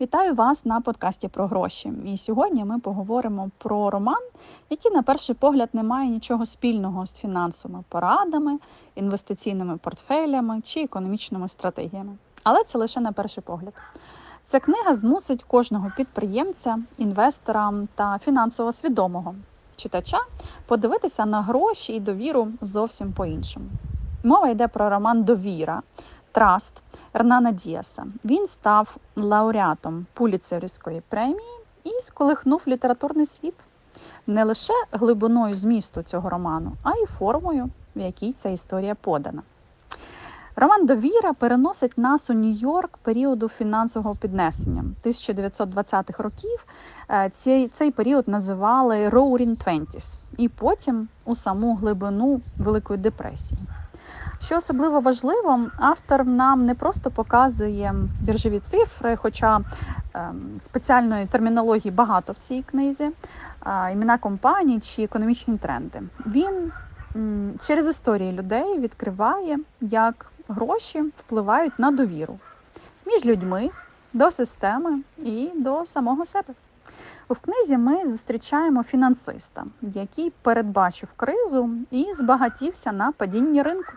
Вітаю вас на подкасті про гроші. І сьогодні ми поговоримо про роман, який, на перший погляд, не має нічого спільного з фінансовими порадами, інвестиційними портфелями чи економічними стратегіями. Але це лише на перший погляд. Ця книга змусить кожного підприємця, інвестора та фінансово свідомого читача подивитися на гроші і довіру зовсім по-іншому. Мова йде про роман Довіра. Траст Ернана Діаса. Він став лауреатом Пуліцерівської премії і сколихнув літературний світ не лише глибиною змісту цього роману, а й формою, в якій ця історія подана. Роман Довіра переносить нас у Нью-Йорк періоду фінансового піднесення 1920-х років. Е, Цей, цей період називали Roaring Twenties, і потім у саму глибину Великої депресії. Що особливо важливо, автор нам не просто показує біржові цифри, хоча ем, спеціальної термінології багато в цій книзі, імена компаній чи економічні тренди. Він через історії людей відкриває, як гроші впливають на довіру між людьми, до системи і до самого себе. В книзі ми зустрічаємо фінансиста, який передбачив кризу і збагатівся на падінні ринку.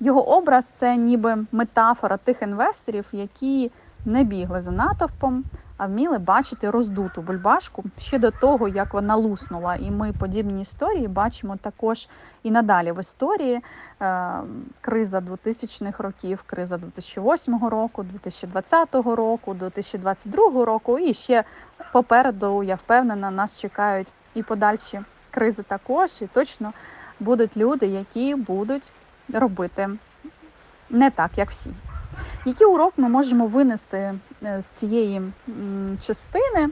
Його образ це ніби метафора тих інвесторів, які не бігли за натовпом, а вміли бачити роздуту бульбашку ще до того, як вона луснула. І ми подібні історії бачимо також і надалі в історії. Е, Криза 2000-х років, криза 2008 року, 2020 року, 2022 року. І ще попереду, я впевнена, нас чекають і подальші кризи також. І точно будуть люди, які будуть робити не так, як всі. Який урок ми можемо винести е, з цієї частини?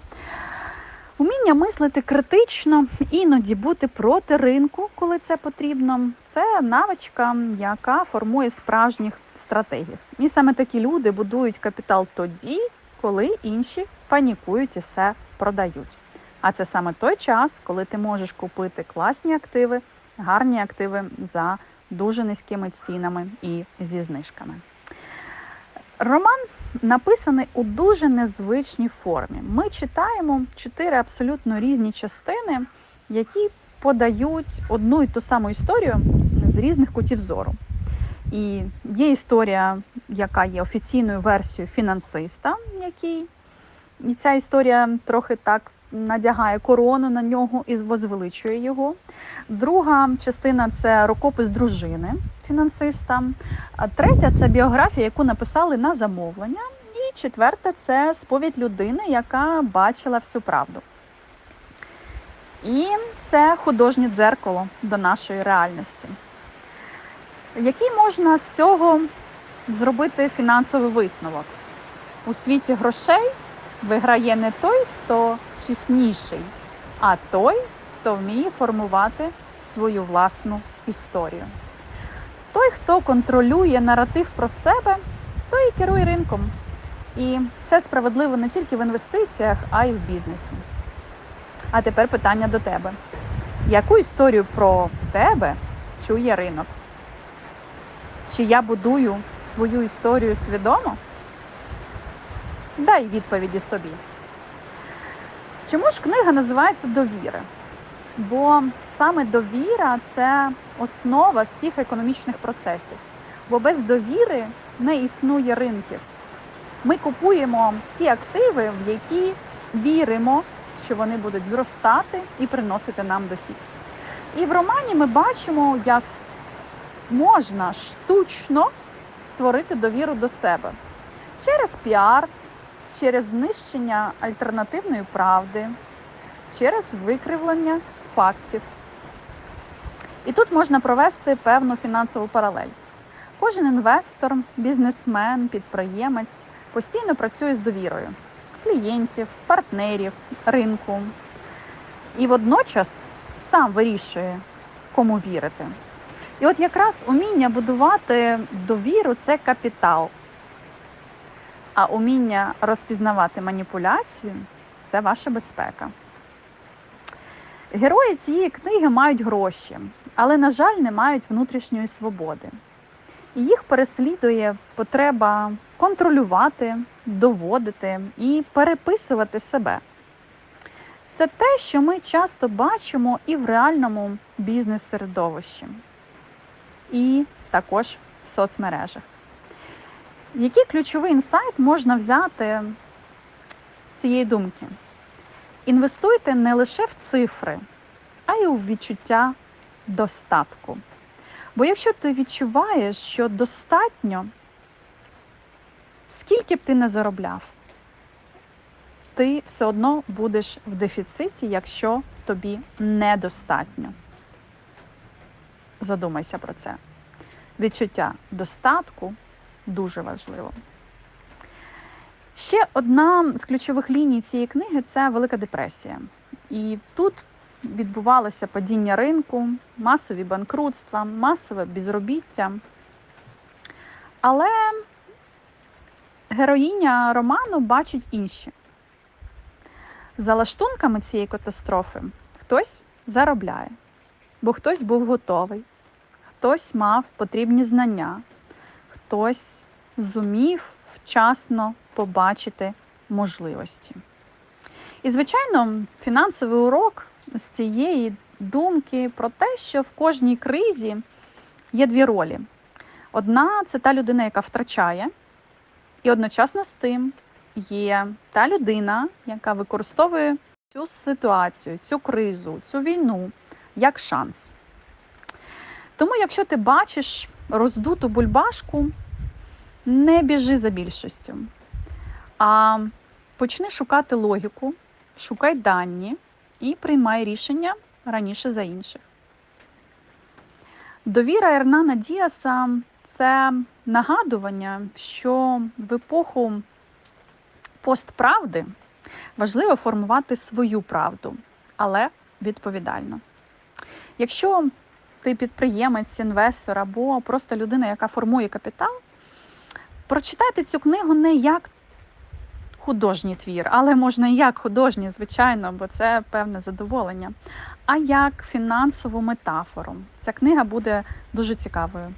Уміння мислити критично, іноді бути проти ринку, коли це потрібно. Це навичка, яка формує справжніх стратегів. І саме такі люди будують капітал тоді, коли інші панікують і все продають. А це саме той час, коли ти можеш купити класні активи, гарні активи за дуже низькими цінами і зі знижками. Роман написаний у дуже незвичній формі. Ми читаємо чотири абсолютно різні частини, які подають одну і ту саму історію з різних кутів зору. І є історія, яка є офіційною версією фінансиста, який і ця історія трохи так надягає корону на нього і возвеличує його. Друга частина це рукопис дружини фінансиста. Третя це біографія, яку написали на замовлення. І четверта це сповідь людини, яка бачила всю правду. І це художнє дзеркало до нашої реальності. Який можна з цього зробити фінансовий висновок? У світі грошей виграє не той, хто чесніший, а той, хто вміє формувати свою власну історію. Той, хто контролює наратив про себе, той і керує ринком. І це справедливо не тільки в інвестиціях, а й в бізнесі. А тепер питання до тебе: яку історію про тебе чує ринок? Чи я будую свою історію свідомо? Дай відповіді собі. Чому ж книга називається Довіра? Бо саме довіра це основа всіх економічних процесів. Бо без довіри не існує ринків. Ми купуємо ці активи, в які віримо, що вони будуть зростати і приносити нам дохід. І в романі ми бачимо, як можна штучно створити довіру до себе через піар, через знищення альтернативної правди, через викривлення фактів. І тут можна провести певну фінансову паралель. Кожен інвестор, бізнесмен, підприємець постійно працює з довірою клієнтів, партнерів, ринку. І водночас сам вирішує, кому вірити. І от якраз уміння будувати довіру це капітал. А уміння розпізнавати маніпуляцію це ваша безпека. Герої цієї книги мають гроші, але, на жаль, не мають внутрішньої свободи. І їх переслідує потреба контролювати, доводити і переписувати себе. Це те, що ми часто бачимо і в реальному бізнес-середовищі, і також в соцмережах. Який ключовий інсайт можна взяти з цієї думки? Інвестуйте не лише в цифри, а й у відчуття достатку. Бо якщо ти відчуваєш, що достатньо, скільки б ти не заробляв, ти все одно будеш в дефіциті, якщо тобі недостатньо. Задумайся про це. Відчуття достатку дуже важливо. Ще одна з ключових ліній цієї книги це Велика депресія. І тут відбувалося падіння ринку, масові банкрутства, масове безробіття. Але героїня роману бачить інші. За лаштунками цієї катастрофи хтось заробляє, бо хтось був готовий, хтось мав потрібні знання, хтось зумів вчасно побачити можливості. І, звичайно, фінансовий урок з цієї думки про те, що в кожній кризі є дві ролі. Одна це та людина, яка втрачає, і одночасно з тим є та людина, яка використовує цю ситуацію, цю кризу, цю війну як шанс. Тому, якщо ти бачиш роздуту бульбашку, не біжи за більшістю, а почни шукати логіку, шукай дані і приймай рішення раніше за інших. Довіра Ернана Діаса це нагадування, що в епоху постправди важливо формувати свою правду, але відповідально. Якщо ти підприємець, інвестор або просто людина, яка формує капітал, прочитайте цю книгу не як художній твір, але можна і як художній, звичайно, бо це певне задоволення, а як фінансову метафору. Ця книга буде дуже цікавою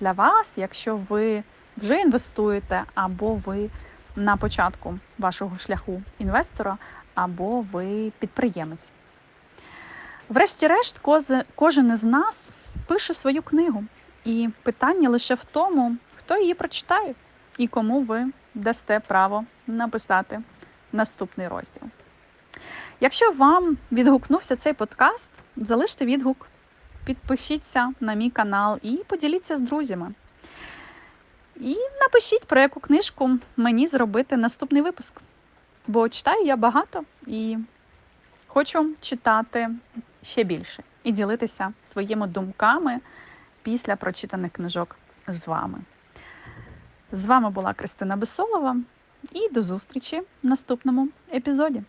для вас, якщо ви вже інвестуєте, або ви на початку вашого шляху інвестора, або ви підприємець. Врешті-решт, кожен із нас пише свою книгу. І питання лише в тому, хто її прочитає і кому ви дасте право написати наступний розділ. Якщо вам відгукнувся цей подкаст, залиште відгук, підпишіться на мій канал і поділіться з друзями. І напишіть, про яку книжку мені зробити наступний випуск. Бо читаю я багато і хочу читати ще більше і ділитися своїми думками після прочитаних книжок з вами. З вами була Кристина Бесолова і до зустрічі в наступному епізоді.